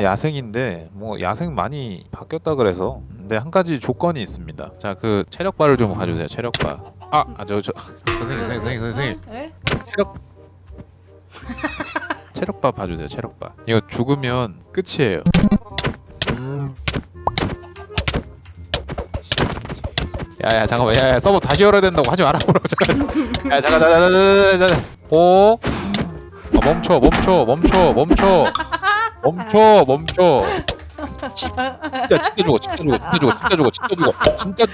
그냥 야생인데 뭐 야생 많이 바뀌었다 그래서 근데 한 가지 조건이 있습니다. 자 그 체력바를 좀 가주세요. 체력바. 아저 저 선생님 선생님 선생님? 체력 체력바 봐주세요. 체력바. 이거 죽으면 끝이에요. 야야 잠깐만 야야 서버 다시 열어야 된다고 하지 말아보라고 잠깐 야 잠깐 잠깐 잠깐 잠깐 잠깐 오 아, 멈춰 멈춰 멈춰 멈춰 멈춰 멈춰. 진짜 진짜 죽어 진짜 죽어 진짜 죽어 진짜 죽어 진짜 죽어. 진짜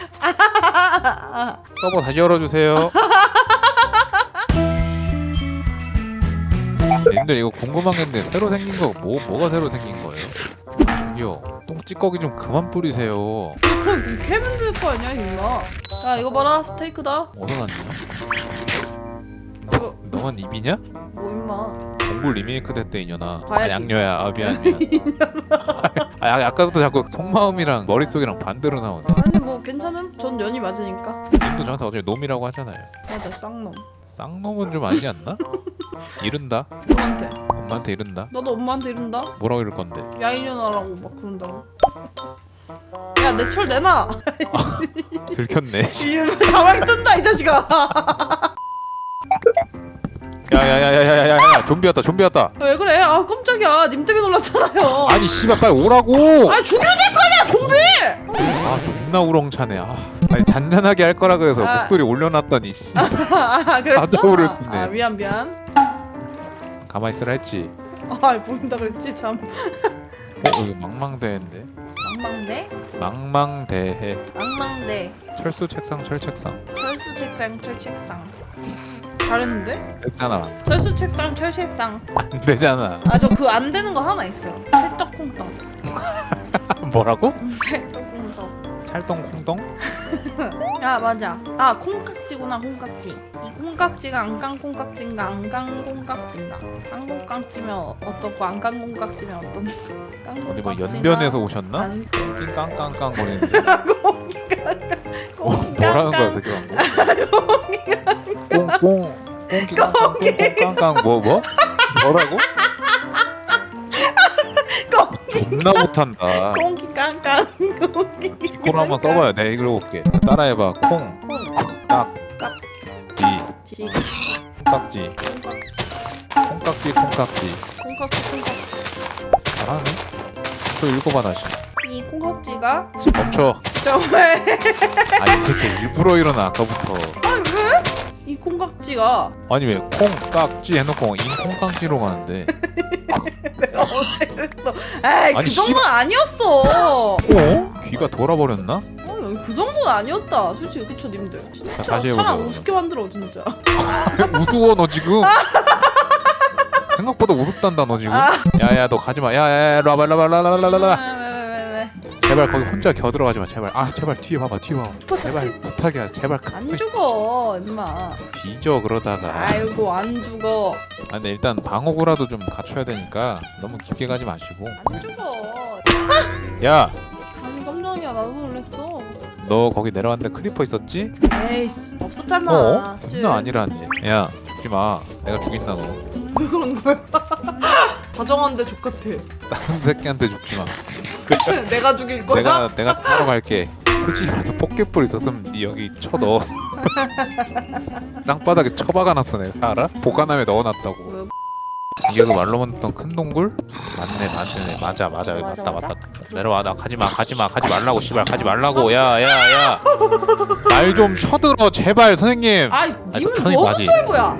서버 다시 열어주세요. 님들 이거 궁금한 게 있는데 새로 생긴 거 뭐 뭐가 새로 생긴 거예요? 저기요 똥찌꺼기 좀 그만 뿌리세요. 캐면 될거 아니야 임마 야 이거 봐라 스테이크다. 어디서 났냐? 이거 너만 입이냐? 뭐 임마 몽골 리메이크 됐대 이년아. 아 봐야지. 양녀야 아 미안 미안 아 아, 아까부터 자꾸 속마음이랑 머릿속이랑 반대로 나오네. 아니 뭐 괜찮음? 전 연이 맞으니까. 님도 저한테 어차피 놈이라고 하잖아요. 맞아 쌍놈. 쌍놈은 좀 아니지 않나? 이른다? 엄마한테? 엄마한테 이른다? 너도 엄마한테 이른다? 뭐라고 이럴 건데? 야 이년아라고 막 그런다고. 야 내 철 내놔! 들켰네. 이 자막 뜬다 이 자식아 야야야야야야야 좀비 왔다 좀비 왔다. 아, 왜 그래? 아 깜짝이야. 님 때문에 놀랐잖아요. 아니 씨발 빨리 오라고! 아 죽여야 될거 아니야 좀비! 아 존나 우렁차네. 아 아니 잔잔하게 할 거라 그래서 아. 목소리 올려놨더니 씨. 아 그랬어? 아저우를 쓰네. 아 미안 미안. 가만히 있으라 했지. 아 보인다 그랬지 참. 어 이거 망망대해인데? 망망대? 망망대해. 망망대. 철수 책상 철 책상. 철수 책상 철 책상 잘했는데? 됐잖아. 철수 책상 철 책상. 안 되잖아. 아 저 그 안 되는 거 하나 있어요. 찰떡콩떡. 뭐라고? 음, 찰떡콩떡. 찰똥 콩똥? 아 맞아. 아 콩깍지구나 콩깍지. 이 콩깍지가 안깐 콩깍지인가 안깐 콩깍지인가? 깐 콩깍지면 어떻고 안깐 콩깍지면 어떤 깐 어디 뭐 콩깍지나 연변에서 오셨나? 안 낑깡깡깡 거리는데. 어, 뭐라는 거야 그게 방금? 꽁꽁 꽁기깡깡 꽁꽁깡깡 뭐 뭐? 뭐라고? 존나 못한다. 콩기 깡깡 콩기. 이걸 한번 써봐요. 내가 읽어볼게. 따라해봐. 콩 깍지. 지. 콩깍지. 콩깍지 콩깍지. 콩깍지 콩깍지. 잘하네. 또 읽어봐 다시. 이 콩깍지가? 멈춰. 정말. 아이 새끼 일부러 일어나 아까부터? 이 콩깍지가. 아니 왜 콩깍지 해놓고 인 콩깍지로 가는데? 내가 어제 그랬어. 에이 그 아니, 정도는 아니었어. 어? 귀가 돌아버렸나? 어, 그 정도는 아니었다. 솔직히 그쵸 님들? 진짜 자, 다시 사람 해보세요, 우습게 만들어 진짜. 우스워 너 지금? 생각보다 우습단다 너 지금? 아. 야야 너 가지마. 야야 일로 와봐 일로 와봐 일로 와봐 일로 와봐. 왜왜왜왜 제발 거기 혼자 겨들어가지 마. 제발. 아 제발 뒤에 봐봐 뒤에 봐봐 제발 부탁이야. 제발 안. 죽어 임마. 뒤져 그러다가. 아 아이고 안 죽어. 근데 일단 방어구라도 좀 갖춰야 되니까 너무 깊게 가지 마시고. 안 죽어. 야! 너 아니 깜짝이야. 나도 놀랬어. 거기 내려왔는데 크리퍼 있었지? 에이씨 없었잖아. 어? 존나 아니라네 야 죽지마. 내가 죽인다 너. 왜 그런 거야? 다정한데 족같아. 다른 새끼한테 죽지마 내가 죽일 거야? 내가 내가 따로 갈게. 솔직히 말해서 포켓볼 있었으면 네 여기 쳐 넣어. 땅바닥에 쳐박아놨어 내가 알아? 보관함에 넣어놨다고. 왜? 이게 그 말로만 듣던 큰 동굴? 맞네 맞네 맞아 맞아 여기 맞다 맞아. 맞다. 내려와 나 가지마 가지마 가지 말라고 씨발 가지 말라고 야야야 말 좀 쳐들어 제발 선생님. 아이 님은 천이 너무 맞지? 쫄보야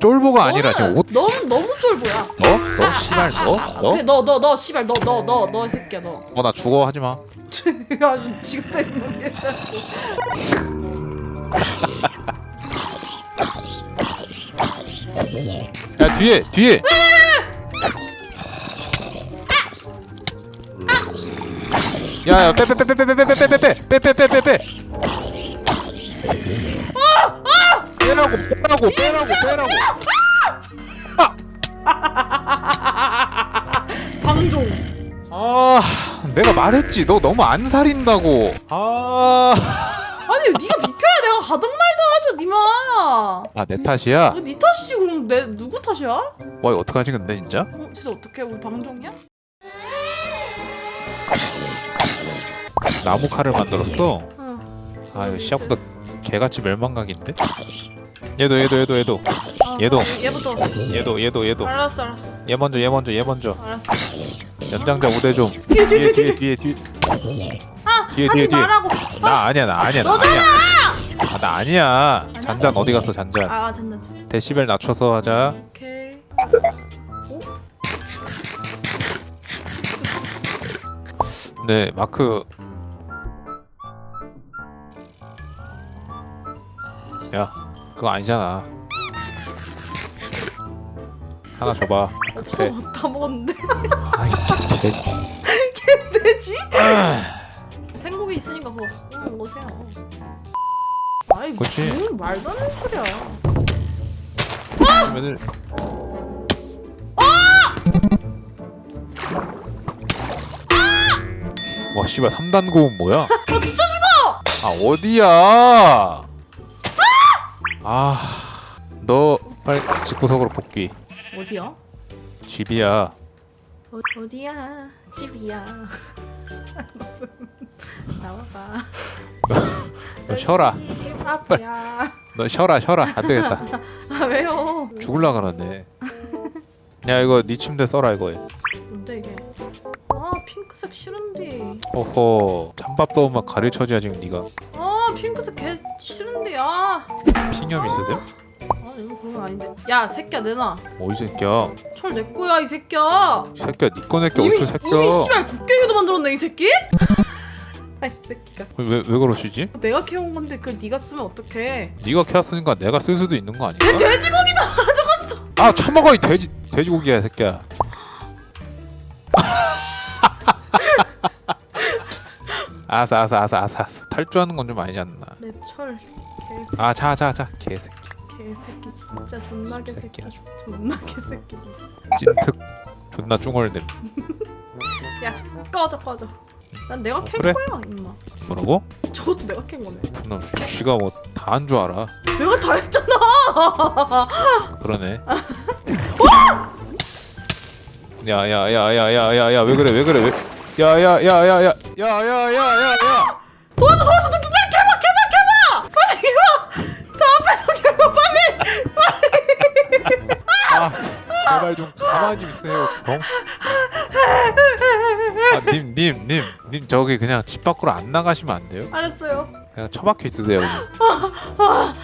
쫄보가 아니라 지금 옷 너는 너무 쫄보야 너? 너 씨발 너? 너? 그래 너 너 너 씨발 너 너 너 너 새끼야 너 어 나 죽어 하지 마. 아주 지금 때문에 모르겠잖아 야 뒤에 뒤에 야야 빼빼빼빼빼빼빼빼빼빼빼빼빼빼 빼라고 빼라고 빼라고 빼라고. 아! 방종. 아 내가 말했지. 너 너무 안 살인다고. 아. 아니 네가 비켜야 내가 가든 말든 하죠 니마. 아, 탓이야? 네 탓이지 그럼 내 누구 탓이야? 와 이거 어떡하지 근데 진짜? 어, 진짜 어떻게 우리 방종이야? 나무 칼을 만들었어. 아 이거 시작부터 개같이 멸망각인데? 얘도 얘도 얘도 얘도 어. 얘도. 얘부터. 얘도 얘도 얘도 알았어 알았어 얘 먼저 얘 먼저 얘 먼저 알았어. 연장자 우대 좀 뒤에 뒤에 뒤에 뒤에 뒤에 뒤에. 뒤에 뒤에 아 뒤에, 하지 뒤에, 뒤에. 말라고. 나 아니야 나 아니야 나 아니야 아, 나 아니야 잔잔 어디 갔어 잔잔 아 잔다 잔다. 데시벨 낮춰서 하자 오케이. 네 마크 야 그거 아니잖아 하나 줘봐 없어 그래 다 먹었는데. 아이 개? 아, 생고기 있으니까 그거 응, 먹으세요. 아이 그치. 뭐 말도 안 되는 소리야. 그러면은 와 씨발 3단 고음 뭐야? 아 진짜 죽어! 아 어디야? 아너 빨리 집구석으로 복귀 어디야? 집이야 어, 어디야? 집이야. 나와봐. 너 쉬어라 집 앞이야. 너 쉬어라 쉬어라 안 되겠다 아 왜요? 죽을라 그러네 야 이거 네 침대 써라 이거 뭔데 이게? 아 핑크색 싫은데. 호호 찬밥도 엄마 가르쳐줘야 지금 네가 아 핑크색 개 싫은데 아. 핑염 있으세요? 아 이거 그런 거 아닌데. 야 새끼야 내놔. 어이 새끼야 철 내 거야 이 새끼야. 새끼야 니꺼 내꺼 이미 어디서 새끼야 이미 씨발 곡괭이도 만들었네 이 새끼? 아이 새끼가. 왜, 왜 그러시지? 내가 캐온 건데 그걸 네가 쓰면 어떡해? 네가 캐왔으니까 내가 쓸 수도 있는 거 아닌가? 얘 돼지고기다. 아 처먹어 이 돼지 돼지고기야 이 새끼야 아싸 아싸 아싸 아싸 아싸. 탈주하는 건 좀 아니지 않나? 내철. 개새끼. 아 자 자 자. 개새끼. 개새끼 진짜 존나 개새끼 존나 개새끼 진특. 존나 쭝얼됨 꺼져 꺼져. 난 내가 캔 그래. 거야 임마. 뭐라고? 저것도 내가 캔 거네. 존나 쥐가 뭐 다 한 줄 알아. 내가 다 했잖아! 그러네. 야야야야야야야 왜 그래 왜 그래 왜? 야야야야야. 야야야야야 도와줘 도와줘 좀 빨리 캐봐 캐봐 캐봐 빨리 캐봐. 저 앞에서 캐봐 빨리. 아 제- 제발 좀 가만히 좀 있으세요 병 아, 님, 님, 님, 님 저기 그냥 집 밖으로 안 나가시면 안 돼요? 알았어요. 그냥 처박혀 있으세요. 그냥. 아